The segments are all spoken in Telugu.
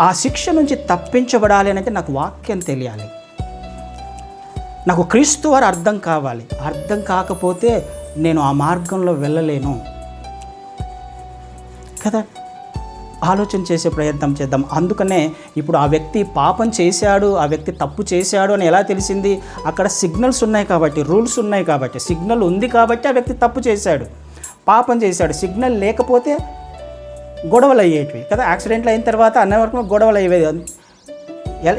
ఆ శిక్ష నుంచి తప్పించబడాలి అనేది నాకు వాక్యం తెలియాలి. నాకు క్రీస్తు వారు అర్థం కావాలి. అర్థం కాకపోతే నేను ఆ మార్గంలో వెళ్ళలేను. కదా? ఆలోచన చేసే ప్రయత్నం చేద్దాం. అందుకనే ఇప్పుడు ఆ వ్యక్తి పాపం చేశాడు ఆ వ్యక్తి తప్పు చేశాడు అని ఎలా తెలిసింది? అక్కడ సిగ్నల్స్ ఉన్నాయి కాబట్టి రూల్స్ ఉన్నాయి కాబట్టి సిగ్నల్ ఉంది కాబట్టి ఆ వ్యక్తి తప్పు చేశాడు. పాపం చేశాడు. సిగ్నల్ లేకపోతే గొడవలు అయ్యేటివి కదా? యాక్సిడెంట్లు అయిన తర్వాత అన్నవరకు గొడవలు అయ్యేవి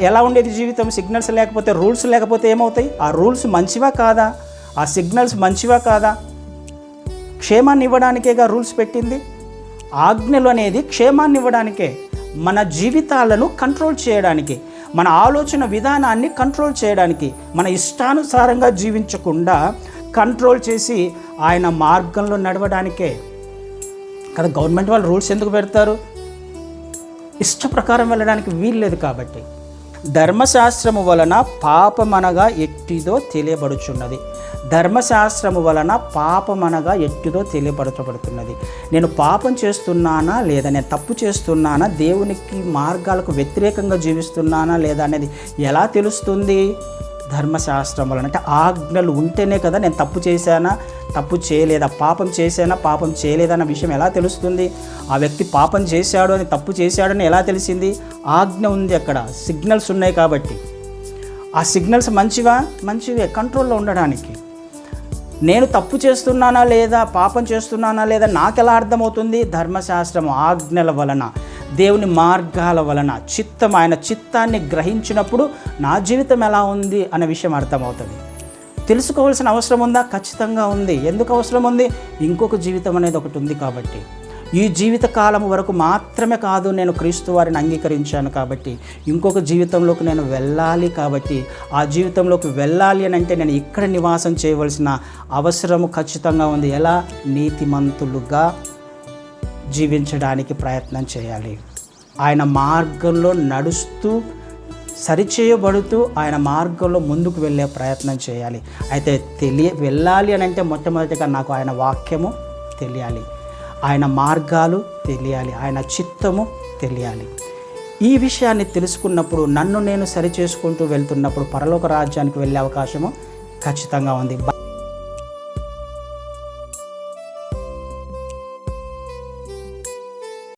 ఎలా ఉండేది జీవితం? సిగ్నల్స్ లేకపోతే రూల్స్ లేకపోతే ఏమవుతాయి? ఆ రూల్స్ మంచివా కాదా? ఆ సిగ్నల్స్ మంచివా కాదా? క్షేమాన్ని ఇవ్వడానికేగా రూల్స్ పెట్టింది? ఆజ్ఞలు అనేది క్షేమాన్ని ఇవ్వడానికే. మన జీవితాలను కంట్రోల్ చేయడానికి. మన ఆలోచన విధానాన్ని కంట్రోల్ చేయడానికి. మన ఇష్టానుసారంగా జీవించకుండా కంట్రోల్ చేసి ఆయన మార్గంలో నడవడానికే. కదా గవర్నమెంట్ వాళ్ళు రూల్స్ ఎందుకు పెడతారు? ఇష్ట ప్రకారం వెళ్ళడానికి వీల్లేదు కాబట్టి. ధర్మశాస్త్రము వలన పాపమనగా ఎట్టిదో తెలియబడుచున్నది. ధర్మశాస్త్రము వలన పాపమనగా ఎట్టిదో తెలియబడుచబడుతున్నది. నేను పాపం చేస్తున్నానా లేదా నేను తప్పు చేస్తున్నానా? దేవునికి మార్గాలకు వ్యతిరేకంగా జీవిస్తున్నానా లేదా అనేది ఎలా తెలుస్తుంది? ధర్మశాస్త్రం వలన. అంటే ఆజ్ఞలు ఉంటేనే కదా నేను తప్పు చేశానా తప్పు చేయలేదా పాపం చేశానా పాపం చేయలేదన్న విషయం ఎలా తెలుస్తుంది? ఆ వ్యక్తి పాపం చేశాడు అని తప్పు చేశాడని ఎలా తెలిసింది? ఆజ్ఞ ఉంది అక్కడ సిగ్నల్స్ ఉన్నాయి కాబట్టి. ఆ సిగ్నల్స్ మంచివా? మంచివే కంట్రోల్లో ఉండడానికి. నేను తప్పు చేస్తున్నానా లేదా పాపం చేస్తున్నానా లేదా నాకెలా అర్థమవుతుంది? ధర్మశాస్త్రం ఆజ్ఞల వలన. దేవుని మార్గాల వలన చిత్తం ఆయన చిత్తాన్ని గ్రహించినప్పుడు నా జీవితం ఎలా ఉంది అనే విషయం అర్థమవుతుంది. తెలుసుకోవాల్సిన అవసరం ఉందా? ఖచ్చితంగా ఉంది. ఎందుకు అవసరం ఉంది? ఇంకొక జీవితం అనేది ఒకటి ఉంది కాబట్టి. ఈ జీవిత కాలం వరకు మాత్రమే కాదు నేను క్రీస్తు వారిని అంగీకరించాను కాబట్టి. ఇంకొక జీవితంలోకి నేను వెళ్ళాలి కాబట్టి. ఆ జీవితంలోకి వెళ్ళాలి అని అంటే నేను ఇక్కడ నివాసం చేయవలసిన అవసరము ఖచ్చితంగా ఉంది. ఎలా? నీతిమంతులుగా జీవించడానికి ప్రయత్నం చేయాలి. ఆయన మార్గంలో నడుస్తూ సరిచేయబడుతూ ఆయన మార్గంలో ముందుకు వెళ్ళే ప్రయత్నం చేయాలి. అయితే తెలియ వెళ్ళాలి అని అంటే మొట్టమొదటిగా నాకు ఆయన వాక్యము తెలియాలి. ఆయన మార్గాలు తెలియాలి. ఆయన చిత్తము తెలియాలి. ఈ విషయాన్ని తెలుసుకున్నప్పుడు నన్ను నేను సరిచేసుకుంటూ వెళ్తున్నప్పుడు పరలోక రాజ్యానికి వెళ్ళే అవకాశము ఖచ్చితంగా ఉంది.